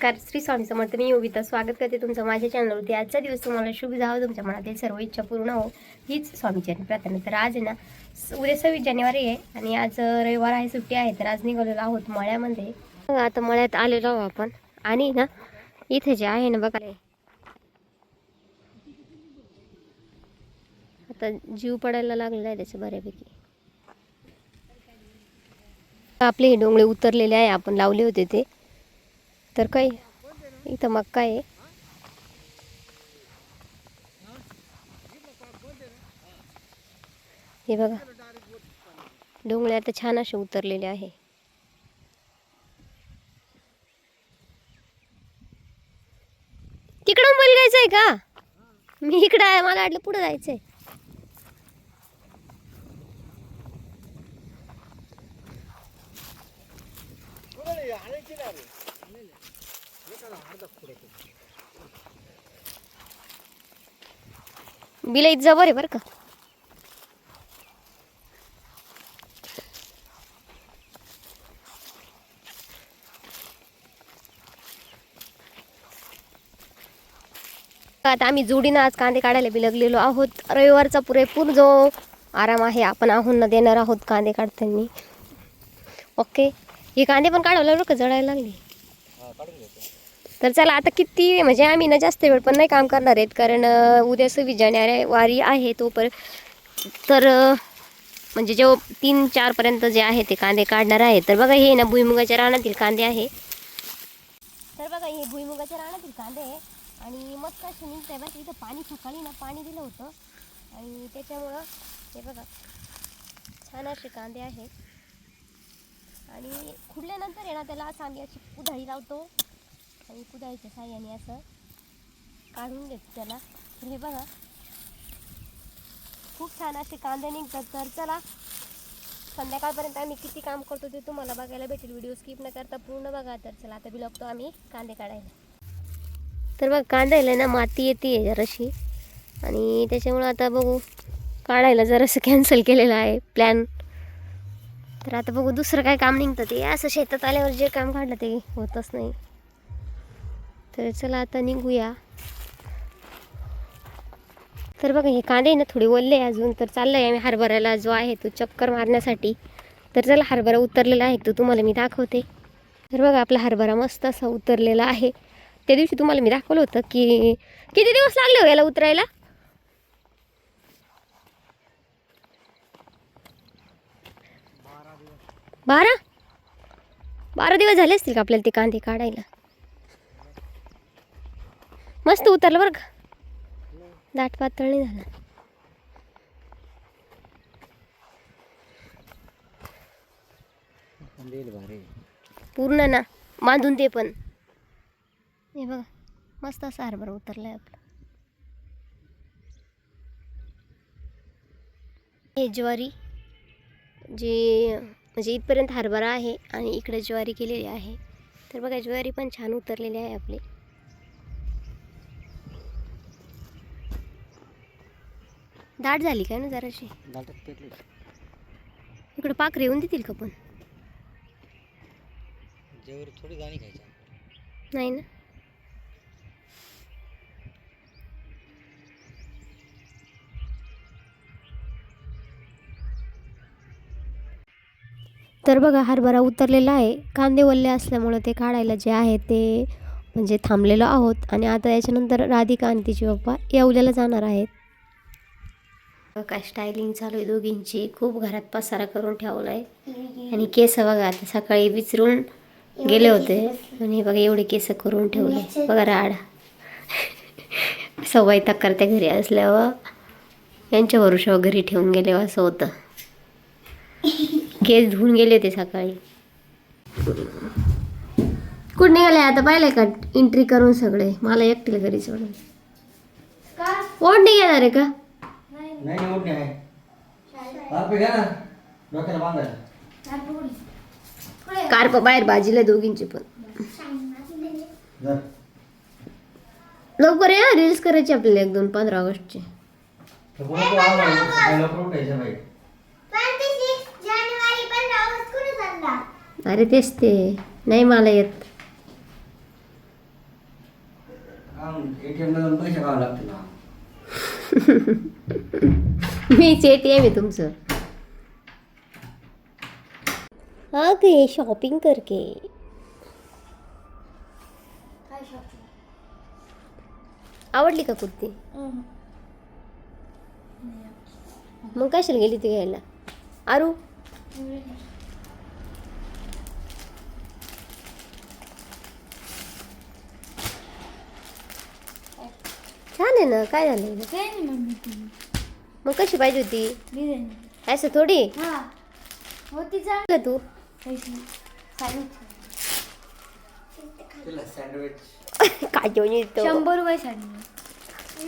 Car Shri Swami Samarth. मी योगिता. स्वागत करते तुमचं माझ्या चॅनलवरती आजचा दिवस तुम्हाला शुभ जावं. तुमच्या मनातील सर्व इच्छा पूर्ण हो. हीच स्वामीचरणी प्रार्थना. तर आज आहे ना उद्या सव्वीस जानेवारी आहे आणि आज रविवार आहे सुट्टी आहे. तर आज निघालेलो आहोत मळ्यामध्ये. आता मळ्यात आलेलो आहोत आपण. आणि ना इथे जे आहे ना बघा. आता जीव पडायला लागलेला आहे त्याचं बऱ्यापैकी. आपले हे डोंगळे उतरलेले आहे. आपण लावले होते ते. तर काय? इथं मक्का आहे. हे बघा. डोंगळे आता छान असे उतरलेले आहे. तिकडून आहे का? मी इकडं आहे मला वाटलं पुढे जायचंय बिलाईत जवळ आहे बरं का? आता आम्ही जोडीनं आज कांदे काढायला बिलगलेलो आहोत. रविवारचा पुरेपूर जो आराम आहे आपण आहून देणार आहोत कांदे काढताना. ओके? हे कांदे पण काढावं लागलो का? जळायला लागले? तर चला आता किती म्हणजे आम्ही ना जास्त वेळ पण नाही काम करणार आहेत कारण उद्या सव्वीस जानेवारी आहे तोपर्यंत. तर म्हणजे जो तीन चारपर्यंत जे आहे ते कांदे काढणार आहे. तर बघा हे ना भुईमुगाच्या रानातील कांदे आहे. तर बघा हे भुईमुगाच्या रानातील कांदे आहे. आणि मस्त कशी निघत बघा इथं पाणी सकाळी ना पाणी दिलं होतं. आणि त्याच्यामुळं हे बघा छान असे कांदे आहेत. आणि खुडल्यानंतर आहे ना त्याला असं आम्ही अशी कुधाळी लावतो. आणि कुदायच्या साह्याने असं काढून घेतो त्याला. तर हे बघा. खूप छान असे कांदे निघतात. तर चला संध्याकाळपर्यंत आम्ही किती काम करतो ते तुम्हाला बघायला भेटेल. व्हिडिओ स्किप न करता पूर्ण बघा. तर चला आता बिलगतो आम्ही कांदे काढायला. तर बघ कांद्याला ना माती येते जराशी आणि त्याच्यामुळं आता बघू काढायला जरासं कॅन्सल केलेलं आहे. प्लॅन तर आता बघू दुसरं काय काम निघतं ते. असं शेतात आल्यावर जे काम काढलं ते होतच नाही. तर चला आता निघूया. तर बघा हे कांदे ना थोडे ओलले आहे अजून तर चाललं आहे आम्ही हरभऱ्याला जो आहे तो चक्कर मारण्यासाठी. तर चला हरभरा उतरलेला आहे तो तुम्हाला मी दाखवते. तर बघा आपला हरभरा मस्त असा उतरलेला आहे. त्या दिवशी तुम्हाला मी दाखवलं होतं की किती दिवस लागले हो याला उतरायला? बारा? बारा दिवस झाले असतील का आपल्याला ते कांदे काढायला? मस्त उतरलं बरं का? दाट पातळ नाही झालं. पूर्ण ना बांधून ते पण. हे बघा मस्त असं हरभरा उतरलाय आपलं. हे ज्वारी जे म्हणजे इथपर्यंत हरभरा आहे आणि इकडे ज्वारी केलेली आहे. तर बघा ज्वारी पण छान उतरलेली आहे आपली. दाट झाली काय ना जराशी? इकडे पाखरे येऊन देतील का पण? थोडी गाणी नाही ना? तर बघा हरभरा उतरलेला आहे. कांदे वल्ले असल्यामुळं ते काढायला जे आहे ते म्हणजे थांबलेलो आहोत. आणि आता याच्यानंतर राधिका आणि तिचे पप्पा येवल्याला जाणार आहेत. काय स्टायलिंग चालू आहे दोघींची. खूप घरात पसारा करून ठेवला आहे आणि केस बघा आता सकाळी विचरून गेले होते. आणि बघा एवढे केस करून ठेवले. बघा राड. सवय तक्कर त्या घरी असल्यावर यांच्या भरोशावर घरी ठेवून गेले असं होतं. केस धुवून गेले ते सकाळी. कुठे निघाले आता? पाहिलंय का एंट्री करून सगळे? मला एकटीला घरी सोडून. ओढणी घेणार आहे का? नाही नाही ओढणी आहे. बापे घ्या ना. डोक्याला बांधायला. कार्प बाहेर बाजीला दोघींचे पण. लवकर या रील्स करायची आपल्याला एक दोन पंधरा ऑगस्टचे तर पुढे तू आला लवकर उठायचं बाई अरे तेच ते. नाही मला येत. एटीएम ला जाऊन पैसे काढावे लागतील ना. मीच एटीएम आहे तुमचं. हा गे शॉपिंग करके आवडली का कुर्ती? मग कशाला गेली ती घ्यायला? आरू? छान आहे ना? काय झालं मग कशी पाहिजे होती? असं थोडी? होती जा का तू? तिला सँडविच काय घेऊन येतो? शंभर रुपये साडी